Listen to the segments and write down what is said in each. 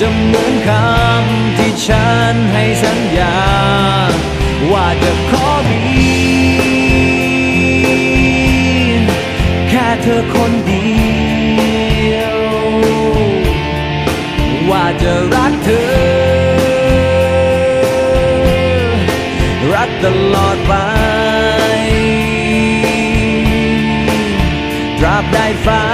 จะเหมือนคำที่ฉันให้สัญญา ว่าจะขอมี แค่เธอคนเดียว ว่าจะรักเธอ รักตลอดไปตราบใดฟ้า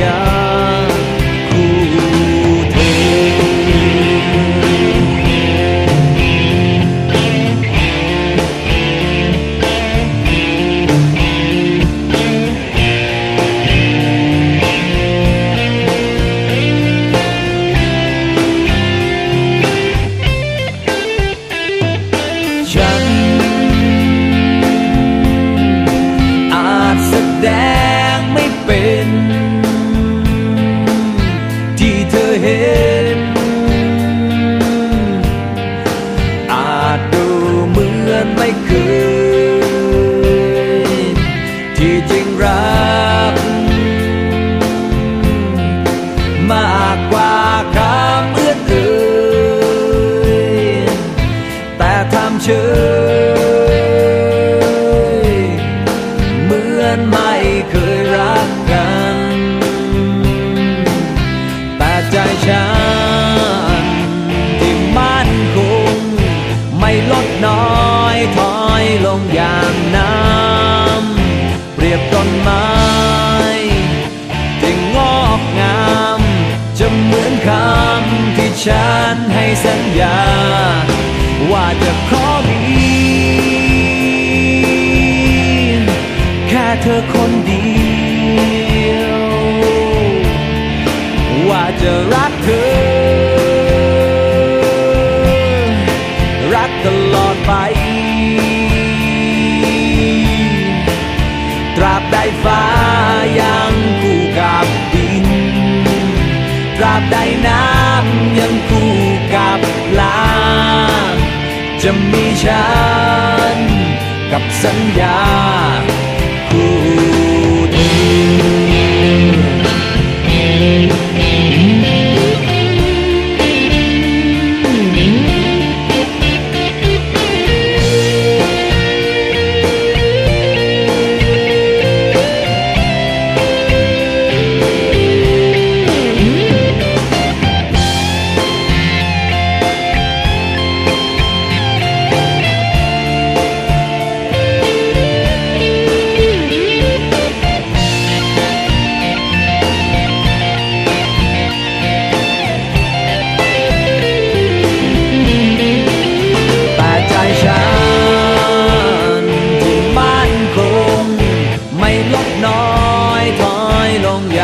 กับากกว่าคำอื่นอื่นแต่ทำเฉยเหมือนไม่เคยรักกัน แต่ใจฉันที่มั่นคงไม่ลดน้อยถอยลงอย่างน้ำ ฉันให้สัญญา ว่าจะขอมีแค่เธอคนเดียว ว่าจะรักเธอ รักตลอดไป ตราบใดฟ้ายังคู่กับดิน ตราบใดน้ำ ยังคู่กับลา จะมีฉันกับสัญญา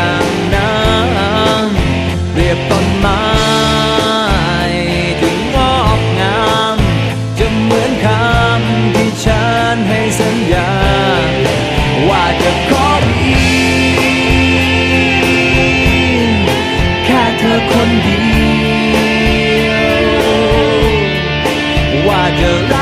อย่างนั้นเรียบต้นไม้ที่งอกงามจะเหมือนคำที่ฉันให้สัญญา ว่าจะขอมีแค่เธอคนเดียวว่าจะ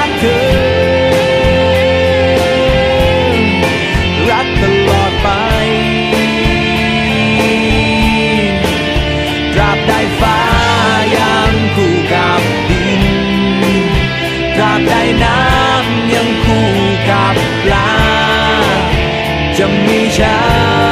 мій.